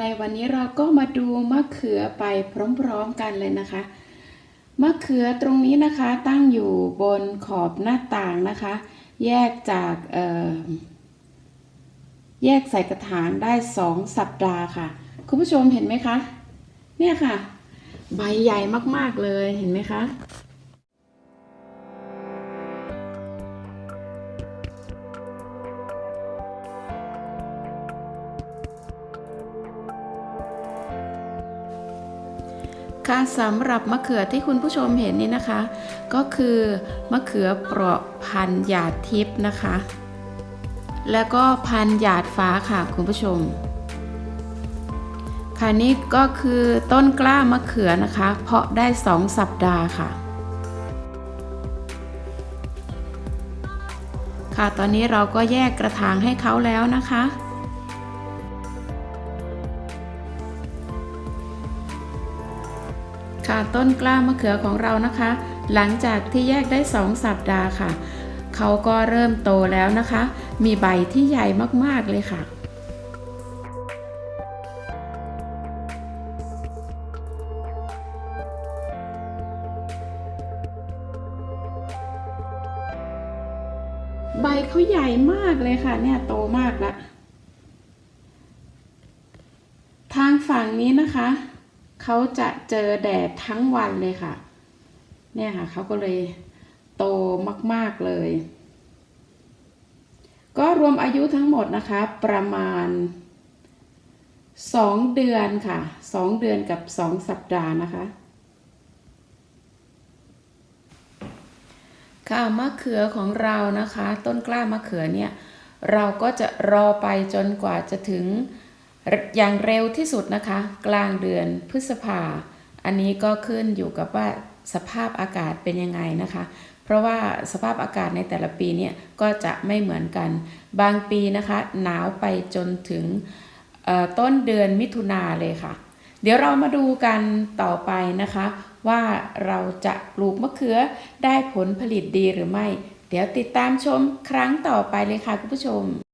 ในวันนี้เราก็มาดูมะเขือไปพร้อมๆกันเลยนะคะ มะเขือตรงนี้นะคะตั้งอยู่บนขอบหน้าต่างนะคะ แยกจากแยกใส่กระถางได้สองสัปดาห์ค่ะ คุณผู้ชมเห็นไหมคะ เนี่ยค่ะ ใบใหญ่มากๆเลยเห็นไหมคะ ค่ะสำหรับมะเขือที่คุณผู้ชมเห็นนี่นะคะ ก็คือมะเขือเปราะพันหยาดทิพย์นะคะ แล้วก็พันหยาดฟ้าค่ะคุณผู้ชม ค่ะนี่ก็คือต้นกล้ามะเขือนะคะ เพาะได้2สัปดาห์ค่ะ ค่ะตอนนี้เราก็แยกกระถางให้เขาแล้วนะคะ ค่ะต้นกล้ามะเขือของเรานะคะ หลังจากที่แยกได้ 2 สัปดาห์ค่ะ เขาก็เริ่มโตแล้วนะคะ มีใบที่ใหญ่มากๆเลยค่ะใบเขาใหญ่มากเลยค่ะ เนี่ยโตมากละ ทางฝั่งนี้นะคะ เขาจะเจอแดดทั้งวันเลยค่ะ เนี่ยค่ะเขาก็เลยโตมาก ๆ เลย ก็รวมอายุทั้งหมดนะคะ ประมาณ 2 เดือนค่ะ 2 เดือนกับ 2 สัปดาห์นะคะ ค่ะมะเขือของเรานะคะ ต้นกล้ามะเขือเนี่ย เราก็จะรอไปจนกว่าจะถึง อย่างเร็วที่สุดนะคะ กลางเดือนพฤษภา อันนี้ก็ขึ้นอยู่กับว่าสภาพอากาศเป็นยังไงนะคะ เพราะว่าสภาพอากาศในแต่ละปีเนี่ยก็จะไม่เหมือนกัน บางปีนะคะ หนาวไปจนถึงต้นเดือนมิถุนาเลยค่ะ เดี๋ยวเรามาดูกันต่อไปนะคะ ว่าเราจะปลูกมะเขือได้ผลผลิตดีหรือไม่ เดี๋ยวติดตามชมครั้งต่อไปเลยค่ะคุณผู้ชม